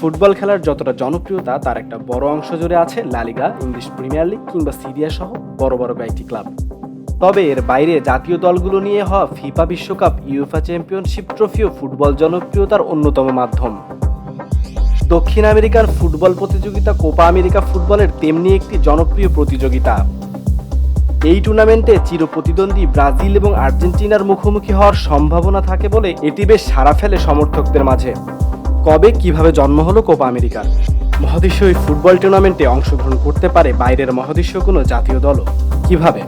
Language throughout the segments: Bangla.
ফুটবল খেলার যতটা জনপ্রিয়তা তার একটা বড় অংশ জুড়ে আছে La Liga English Premier League কিংবা সিরিয়া সহ বড় বড় কয়েকটি ক্লাব। তবে এর বাইরে জাতীয় দলগুলো নিয়ে হওয়া ফিফা বিশ্বকাপ, ইউএফা চ্যাম্পিয়নশিপ ট্রফিও ফুটবল জনপ্রিয়তার অন্যতম মাধ্যম। দক্ষিণ আমেরিকার ফুটবল প্রতিযোগিতা কোপা আমেরিকা ফুটবলের তেমনি একটি জনপ্রিয় প্রতিযোগিতা। এই টুর্নামেন্টে চিরপ্রতিদ্বন্দ্বী ব্রাজিল এবং আর্জেন্টিনার মুখোমুখি হওয়ার সম্ভাবনা থাকে বলে এটি বেশ সারা ফেলে সমর্থকদের মাঝে। কবে, কীভাবে জন্ম হলো কোপা আমেরিকার? মহাদেশীয় ফুটবল টুর্নামেন্টে অংশগ্রহণ করতে পারে বাইরের মহাদেশীয় কোনো জাতীয় দলও। কীভাবে?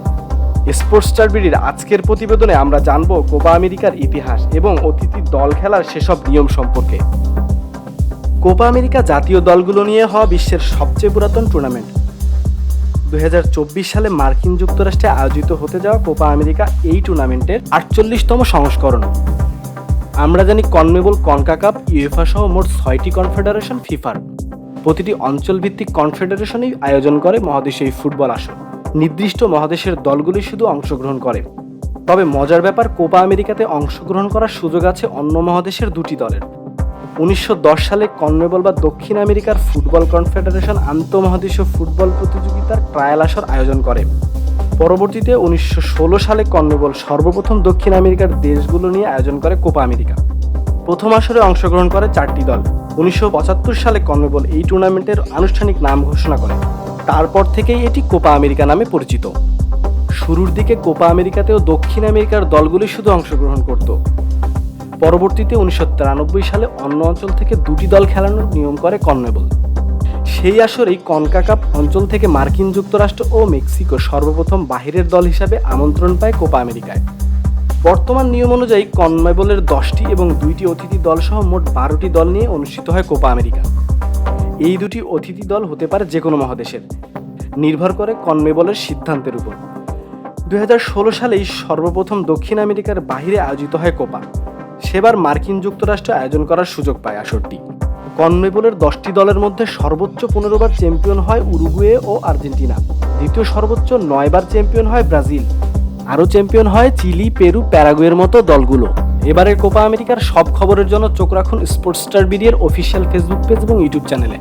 স্পোর্টস স্টারবিডির আজকের প্রতিবেদনে আমরা জানব কোপা আমেরিকার ইতিহাস এবং অতিথি দল খেলার সেসব নিয়ম সম্পর্কে। কোপা আমেরিকা জাতীয় দলগুলো নিয়ে হওয়া বিশ্বের সবচেয়ে পুরাতন টুর্নামেন্ট। দু হাজার চব্বিশ সালে মার্কিন যুক্তরাষ্ট্রে আয়োজিত হতে যাওয়া কোপা আমেরিকা এই টুর্নামেন্টের আটচল্লিশতম সংস্করণ। আমরা জানি কনমেবল কনকাকাপ ইউএফা সহ মোট ছয়টি কনফেডারেশন, ফিফার। প্রতিটি অঞ্চলভিত্তিক কনফেডারেশনই আয়োজন করে মহাদেশে এই ফুটবল আসর নির্দিষ্ট মহাদেশের দলগুলি শুধু অংশগ্রহণ করে। তবে মজার ব্যাপার, কোপা আমেরিকাতে অংশগ্রহণ করার সুযোগ আছে অন্য মহাদেশের দুটি দলের। উনিশশো দশ সালে কনমেবল বা দক্ষিণ আমেরিকার ফুটবল কনফেডারেশন আন্তঃমহাদেশীয় ফুটবল প্রতিযোগিতার ট্রায়াল আসর আয়োজন করে। পরবর্তীতে উনিশশো ষোলো সালে কনমেবল সর্বপ্রথম দক্ষিণ আমেরিকার দেশগুলো নিয়ে আয়োজন করে কোপা আমেরিকা। প্রথম আসরে অংশগ্রহণ করে চারটি দল। উনিশশো পঁচাত্তর সালে কনমেবল এই টুর্নামেন্টের আনুষ্ঠানিক নাম ঘোষণা করে। তারপর থেকেই এটি কোপা আমেরিকা নামে পরিচিত। শুরুর দিকে কোপা আমেরিকাতেও দক্ষিণ আমেরিকার দলগুলি শুধু অংশগ্রহণ করত। পরবর্তীতে উনিশশো তিরানব্বই সালে অন্য অঞ্চল থেকে দুটি দল খেলানোর নিয়ম করে কনমেবল সেই আসরেই কনকাকাপ অঞ্চল থেকে মার্কিন যুক্তরাষ্ট্র ও মেক্সিকো সর্বপ্রথম বাহিরের দল হিসাবে আমন্ত্রণ পায় কোপা আমেরিকায়। বর্তমান নিয়ম অনুযায়ী কনমেবলের দশটি এবং দুইটি অতিথি দল সহ মোট বারোটি দল নিয়ে অনুষ্ঠিত হয় কোপা আমেরিকা। এই দুটি অতিথি দল হতে পারে যে কোনো মহাদেশের। নির্ভর করে কনমেবলের সিদ্ধান্তের উপর। দুই হাজার ষোলো সালেই সর্বপ্রথম দক্ষিণ আমেরিকার বাহিরে আয়োজিত হয় কোপা। সেবার মার্কিন যুক্তরাষ্ট্র আয়োজন করার সুযোগ পায় আসরটি। কনমেবলের দশটি দলের মধ্যে সর্বোচ্চ পনেরোবার চ্যাম্পিয়ন হয় উরুগুয়ে ও আর্জেন্টিনা। দ্বিতীয় সর্বোচ্চ নয়বার চ্যাম্পিয়ন হয় ব্রাজিল। আরও চ্যাম্পিয়ন হয় চিলি, পেরু, প্যারাগুয়ের মতো দলগুলো। এবারের কোপা আমেরিকার সব খবরের জন্য চোখ রাখুন স্পোর্টস স্টার বিডিয়ার অফিসিয়াল ফেসবুক পেজ এবং ইউটিউব চ্যানেলে।